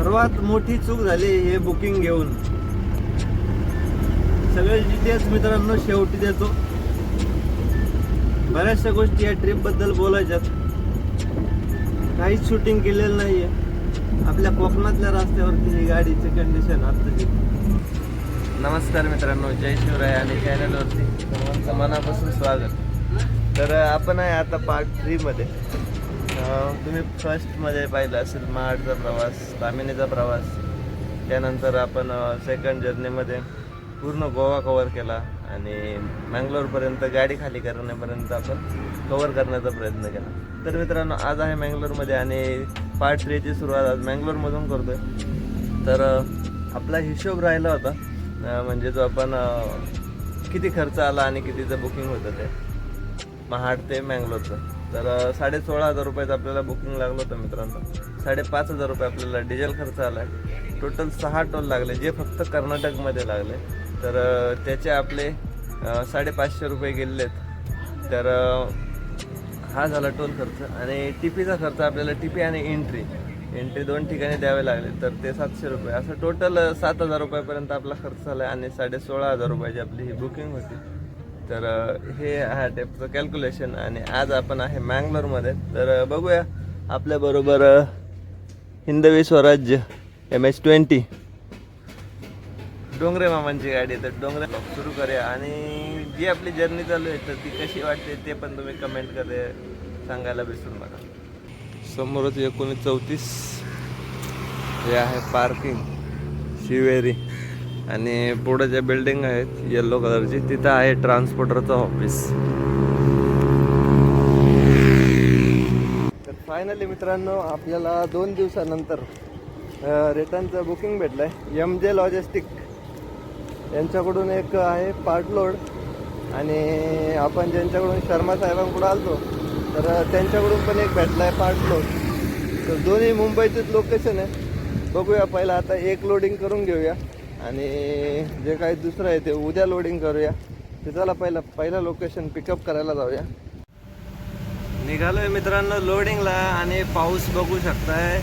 सर्वात मोठी चूक झाली हे बुकिंग घेऊन. सगळे डिटेल्स मित्रांनो शेवटी देतो. बऱ्याचशा गोष्टी या ट्रिपबद्दल बोलायच्यात. काहीच शूटिंग केलेलं नाहीये. आपल्या कोकणातल्या रस्त्यावरती ही गाडीची कंडिशन आत्ताची नमस्कार मित्रांनो जय शिवराय आणि चॅनलवरती सर्वांचं मनापासून स्वागत. तर आपण आहे आता पार्ट थ्रीमध्ये तुम्ही फर्स्टमध्ये पाहिलं असेल महाडचा प्रवास तामिनीचा प्रवास. त्यानंतर आपण सेकंड जर्नीमध्ये पूर्ण गोवा कवर केला आणि मँगलोरपर्यंत गाडी खाली करण्यापर्यंत आपण कवर करण्याचा प्रयत्न केला. तर मित्रांनो आज आहे मँगलोरमध्ये आणि पार्ट थ्रीची सुरुवात आज मँगलोरमधून करतोय. तर आपला हिशोब राहिला होता म्हणजे जो आपण किती खर्च आला आणि कितीचं बुकिंग होतं ते. महाड ते मँगलोरचं. तर साडे सोळा हजार रुपयाचं आपल्याला बुकिंग लागलं होतं मित्रांनो. साडेपाच हजार रुपये आपल्याला डिझेल खर्च आला आहे टोटल सहा टोल लागले जे फक्त कर्नाटकमध्ये लागले. तर त्याचे आपले साडेपाचशे रुपये गेलेत तर हा झाला टोल खर्च आणि टीपीचा खर्च आपल्याला टीपी आणि एंट्री एंट्री दोन ठिकाणी द्यावे लागले तर ते सातशे रुपये. असं टोटल सात हजार रुपयापर्यंत आपला खर्च झाला आहे आणि साडे सोळा हजार रुपयाची आपली ही बुकिंग होती. तर हे आहे टेपचं कॅल्क्युलेशन आणि आज आपण आहे मँगलोरमध्ये तर बघूया आपल्याबरोबर Hindavi Swarajya M H twenty Dongre मामांची गाडी तर डोंगरे सुरू करूया. आणि जी आपली जर्नी चालू आहे तर ती कशी वाटते ते पण तुम्ही कमेंट करे सांगायला विसरू नका. समोरच एकोणीस चौतीस. हे आहे पार्किंग शिवेरी. आणि पुढे ज्या बिल्डिंग आहेत येल्लो कलरची तिथं आहे ट्रान्सपोर्टरचं ऑफिस तर फायनली मित्रांनो आपल्याला दोन दिवसानंतर रिटर्नचं बुकिंग भेटलं आहे एम जे लॉजिस्टिक यांच्याकडून एक आहे पार्ट लोड आणि आपण ज्यांच्याकडून शर्मा साहेबांकडून आलतो तर त्यांच्याकडून पण एक भेटला आहे पार्ट लोड तर दोन्ही मुंबईचेच लोकेशन आहे. बघूया पहिला आता एक लोडिंग करून घेऊया. आणि जे काही दुसरं आहे ते उद्या लोडिंग करूया. ते चला पहिला पहिला लोकेशन पिकअप करायला जाऊया. निघालोय मित्रांनो लोडिंगला आणि पाऊस बघू शकताय.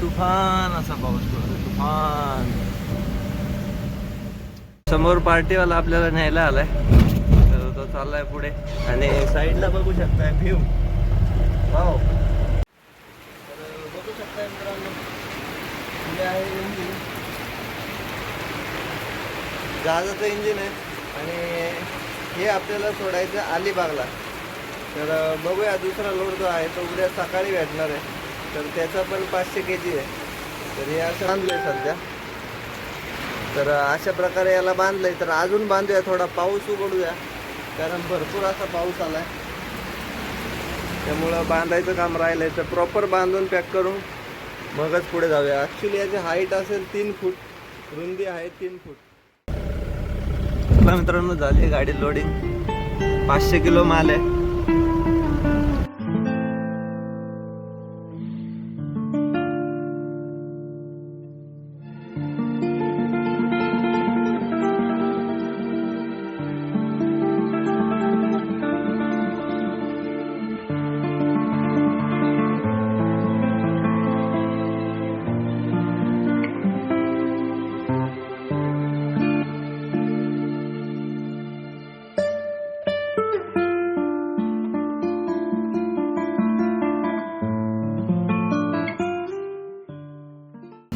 तुफान असा पाऊस पडतो तुफान. समोर पार्टीवाला आपल्याला न्यायला आलाय. तर तो चाललाय पुढे. आणि साईडला बघू शकताय व्ह्यू वाव तर बघू शकताय मित्रांनो. पुढे आहे जहाजाचं इंजिन आहे. आणि हे आपल्याला सोडायचं अलिबागला. तर बघूया दुसरा लोड जो आहे तो उद्या सकाळी भेटणार आहे. तर त्याचा पण पाचशे के जी आहे. तर हे असं बांधलंय सध्या. तर अशा प्रकारे याला बांधलंय. तर अजून बांधूया थोडा पाऊस उघडूया. कारण भरपूर असा पाऊस आला आहे त्यामुळं बांधायचं काम राहिलंय. तर प्रॉपर बांधून पॅक करून मगच पुढे जाऊया. ॲक्च्युली याची हाईट असेल तीन फूट. रुंदी आहे तीन फूट. मित्रांनो झाली गाडी लोडिंग पाचशे किलो माल आहे.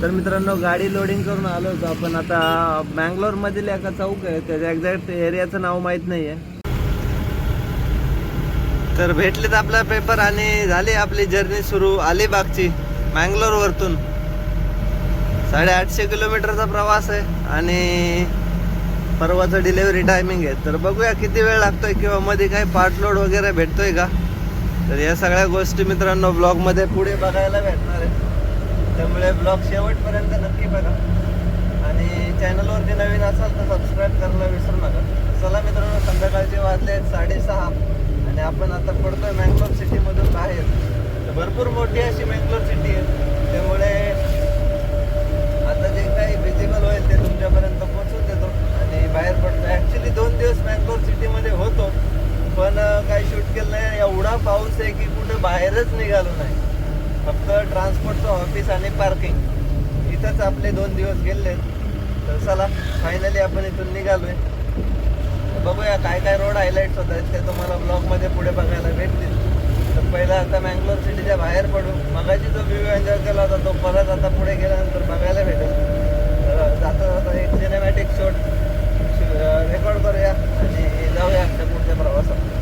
तर मित्रांनो गाडी लोडिंग करून आलो होतो आपण. आता बँगलोर मधील एका चौक आहे. त्याच्या एक्झॅक्ट एरियाचं नाव माहीत नाही आहे तर भेटलेत आपला पेपर आणि झाली आपली जर्नी सुरू अलिबागची मँगलोर वरतून साडेआठशे किलोमीटरचा प्रवास आहे आणि परवाचं डिलेवरी टायमिंग आहे. तर बघूया किती वेळ लागतोय किंवा मध्ये काही पार्ट लोड वगैरे भेटतोय का? तर या सगळ्या गोष्टी मित्रांनो ब्लॉगमध्ये पुढे बघायला भेटणार आहे. त्यामुळे ब्लॉग शेवटपर्यंत नक्की बघा. आणि चॅनलवरती नवीन असाल तर सबस्क्राईब करायला विसरू नका. चला मित्रांनो संध्याकाळचे वाजले आहेत साडेसहा. आणि आपण आता पडतोय मँगलोर सिटीमधून बाहेर. तर भरपूर मोठी अशी मँगलोर सिटी आहे. त्यामुळे आता जे काही विजिबल होईल ते तुमच्यापर्यंत पोहोचून देतो. आणि बाहेर पडतो ॲक्च्युली दोन दिवस मँगलोर सिटीमध्ये होतो. पण काही शूट केलं नाही. एवढा पाऊस आहे की कुठं बाहेरच निघालो नाही. फक्त ट्रान्सपोर्टचं ऑफिस आणि पार्किंग इथंच आपले दोन दिवस गेले. तर चला फायनली आपण इथून निघालोय. बघूया काय काय रोड हायलाईट्स होत आहेत ते तुम्हाला ब्लॉगमध्ये पुढे बघायला भेटतील. तर पहिला आता मँगलोर सिटीच्या बाहेर पडू. मगाची जो व्ह्यू एन्जॉय केला होता तो परत आता पुढे गेल्यानंतर बघायला भेटेल. तर जाता जाता एक सिनेमॅटिक शॉट रेकॉर्ड करूया आणि जाऊया आमच्या पुढच्या प्रवासात.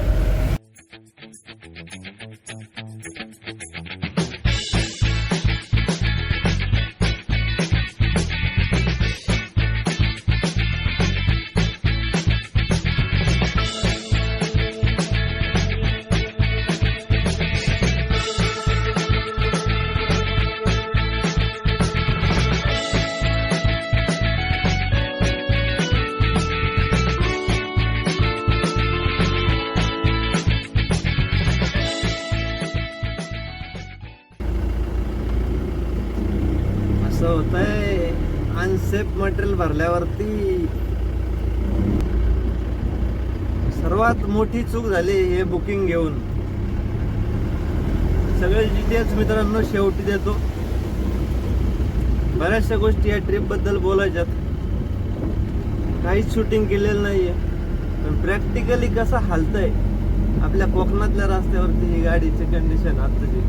असं होतंय. अनसेफ मटेरियल भरल्यावरती सर्वात मोठी चूक झाली हे बुकिंग घेऊन. सगळे डिटेल्स मित्रांनो शेवटी देतो. बऱ्याचशा गोष्टी या ट्रिपबद्दल बोलायच्यात. काहीच शूटिंग केलेलं नाहीये. पण प्रॅक्टिकली कसं हालतंय आपल्या कोकणातल्या रस्त्यावरती ही गाडीची कंडिशन आत्ताची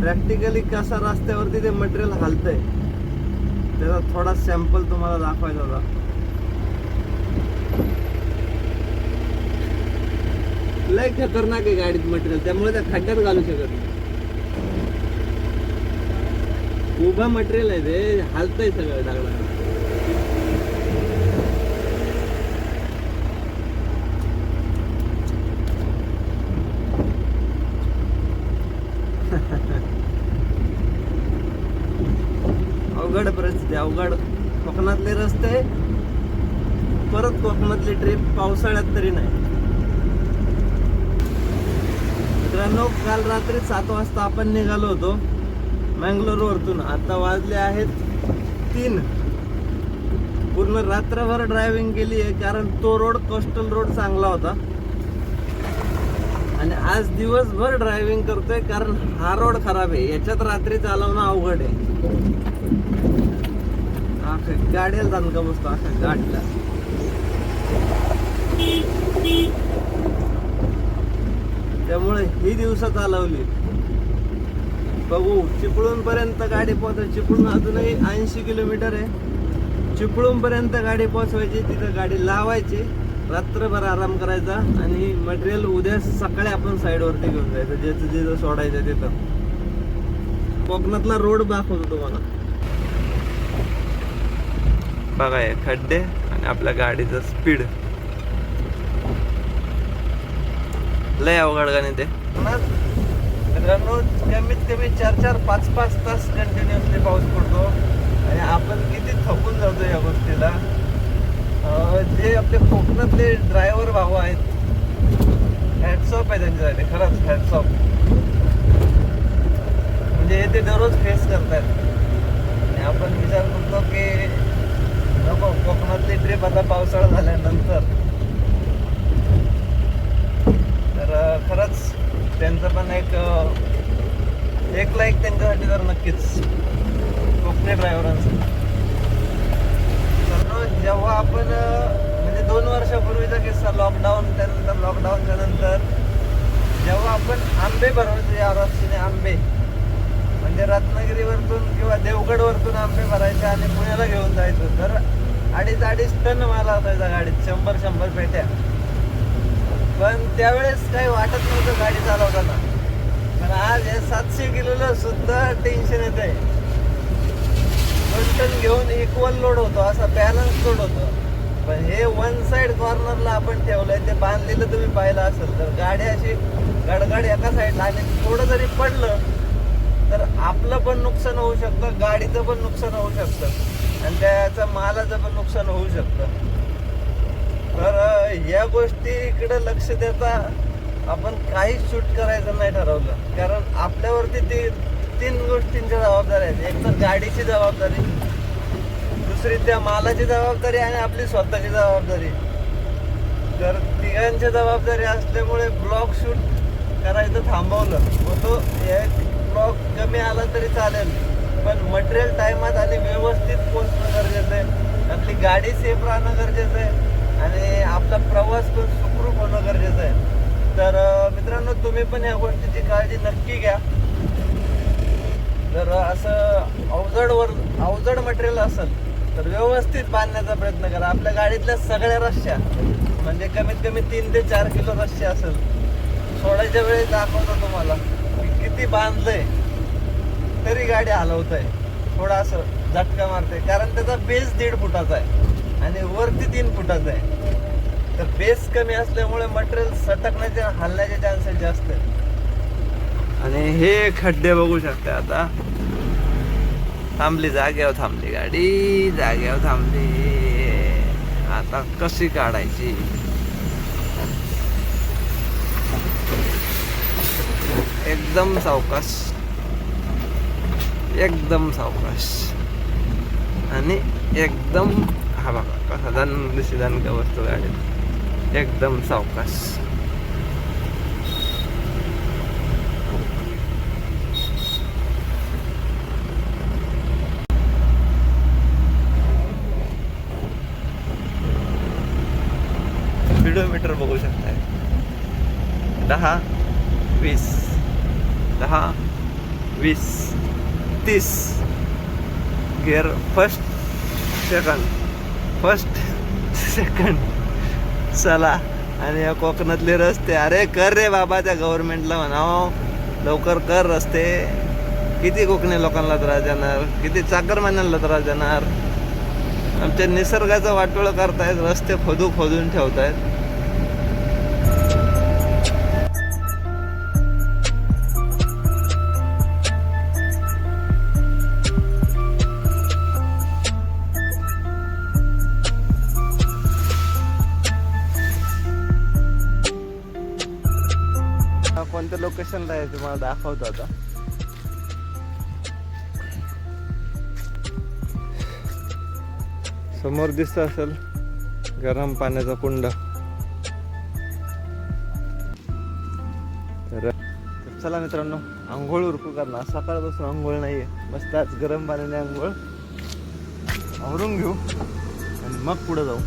प्रॅक्टिकली कसा रस्त्यावरती ते मटेरियल हालतंय त्याचा थोडा सॅम्पल तुम्हाला दाखवायचा होता. लय खतरनाक आहे गाडीत मटेरियल त्यामुळे त्या खड्ड्यात घालू शकत नाही. उभं मटेरियल आहे ते. हालतंय सगळं डागडा अवघड अवघड. कोकणातले रस्ते परत कोकणातली ट्रिप पावसाळ्यात तरी नाही. मित्रांनो काल रात्री सात वाजता आपण निघालो होतो मँगलोरवरतून. आता वाजले आहेत तीन. पूर्ण रात्रभर ड्रायव्हिंग केली आहे कारण तो रोड कोस्टल रोड चांगला होता. आणि आज दिवसभर ड्रायव्हिंग करतोय कारण हा रोड खराब आहे. याच्यात रात्री चालवणं अवघड आहे. गाड्याला गाडीला का बसतो असा गाडीला? त्यामुळे ही दिवसा चालवली. बघू चिपळूण पर्यंत गाडी पोहोच चिपळूण अजूनही ऐंशी किलोमीटर आहे. चिपळूण पर्यंत गाडी पोहोचवायची तिथं गाडी लावायची. रात्रभर आराम करायचा आणि मटेरियल उद्या सकाळी आपण साईडवरती घेऊन जायचं. ज्याचं जिथं सोडायचं तिथं. कोकणातला रोड दाखवतो तुम्हाला. बघा हे खड्डे आणि आपल्या गाडीचं स्पीड लय अवघड गाणे ते मित्रांनो कमीत कमी चार चार पाच पाच तास कंटिन्युअसली पाऊस पडतो. आणि आपण किती थकून जातो या गोष्टीला. जे आपले कोकणातले ड्रायव्हर भाऊ आहेत हॅटसॉप आहे त्यांच्यासाठी खरंच हॅटसॉप म्हणजे हे ते दररोज फेस करतात आणि आपण विचार करतो की कोकणातली ट्रिप आता पावसाळा झाल्यानंतर. तर खरंच त्यांचं पण एक एक लाईक त्यांच्यासाठी तर नक्कीच. कोकणी ड्रायव्हरांचं तर जेव्हा आपण म्हणजे दोन वर्षापूर्वीचा किस्सा लॉकडाऊन त्यानंतर लॉकडाऊनच्या नंतर जेव्हा आपण आंबे भरवायचे या रस्त्याने आंबे म्हणजे रत्नागिरीवरतून किंवा देवगडवरतून आंबे भरायचे आणि पुण्याला घेऊन जायचं. तर अडीच अडीच टन माल असायचा गाडीत शंभर शंभर पेट्या. पण त्यावेळेस काही वाटत नव्हतं गाडी चालवताना. पण आज हे सातशे किलोला सुद्धा टेन्शन येत आहे दोन टन घेऊन इक्वल लोड होतो असा बॅलन्स लोड होतो. पण हे वन साइड कॉर्नरला आपण ठेवलंय ते बांधलेलं तुम्ही पाहिलं असेल तर गाडी अशी गडगड एका साईडला आणि थोडं जरी पडलं तर आपलं पण नुकसान होऊ शकतं गाडीचं पण नुकसान होऊ शकतं आणि त्याचं मालाचं पण नुकसान होऊ शकतं. तर या गोष्टीकडे लक्ष देता आपण काहीच शूट करायचं नाही ठरवलं. कारण आपल्यावरती ती तीन गोष्टींच्या जबाबदाऱ्या आहेत एक तर गाडीची जबाबदारी दुसरी त्या मालाची जबाबदारी आणि आपली स्वतःची जबाबदारी. तर तिघांची जबाबदारी असल्यामुळे ब्लॉग शूट करायचं थांबवलं व तो एक ब्लॉग कमी आला तरी चालेल. पण मटेरियल टायमात आणि व्यवस्थित पोहोचणं गरजेचं आहे आपली गाडी सेफ राहणं गरजेचं आहे. आणि आपला प्रवास पण सुखरूप होणं गरजेचं आहे. तर मित्रांनो तुम्ही पण या गोष्टीची काळजी नक्की घ्या. जर असं अवजडवर अवजड मटेरियल असेल तर व्यवस्थित बांधण्याचा प्रयत्न करा. आपल्या गाडीतल्या सगळ्या रश्या म्हणजे कमीत कमी तीन ते चार किलो रश्या असेल. सोडायच्या वेळेस दाखवतो तुम्हाला. किती बांधलंय तरी गाडी हलवत आहे थोडा असं झटका मारते कारण त्याचा बेस दीड फुटाचा आहे आणि वरती तीन फुटाचा आहे. तर बेस कमी असल्यामुळे मटेरियल सटकण्याचे हलण्याचे चान्सेस जास्त आहेत. आणि हे खड्डे बघू शकते आता. थांबली जाग्यावर थांबली गाडी जाग्यावर थांबली. आता कशी काढायची? एकदम सावकाश. एकदम सावकाश. आणि एकदम हा बघा कसा दन दिशी दणका बसतो गाडीत. एकदम सावकाश स्पीडोमीटर बघू शकताय दहा वीस दहा वीस तीस. Gear first second first second चला. आणि या कोकणातले रस्ते अरे कर रे बाबा त्या गव्हर्नमेंटला म्हणावं. लवकर कर रस्ते. किती कोकणी लोकांना त्रास देणार? किती चाकरमान्यांना त्रास देणार? आमच्या निसर्गाचं वाटोळं करतायत रस्ते खोदू खोदून ठेवतायत. कोणत्या लोकेशनला आहे तुम्हाला दाखवतो आता. समोर दिसत असेल गरम पाण्याचा कुंड. तर चला मित्रांनो आंघोळ उरकू करणार सकाळपासून आंघोळ नाही आहे मस्त आज गरम पाण्याने आंघोळ आवरून घेऊ आणि मग पुढे जाऊ.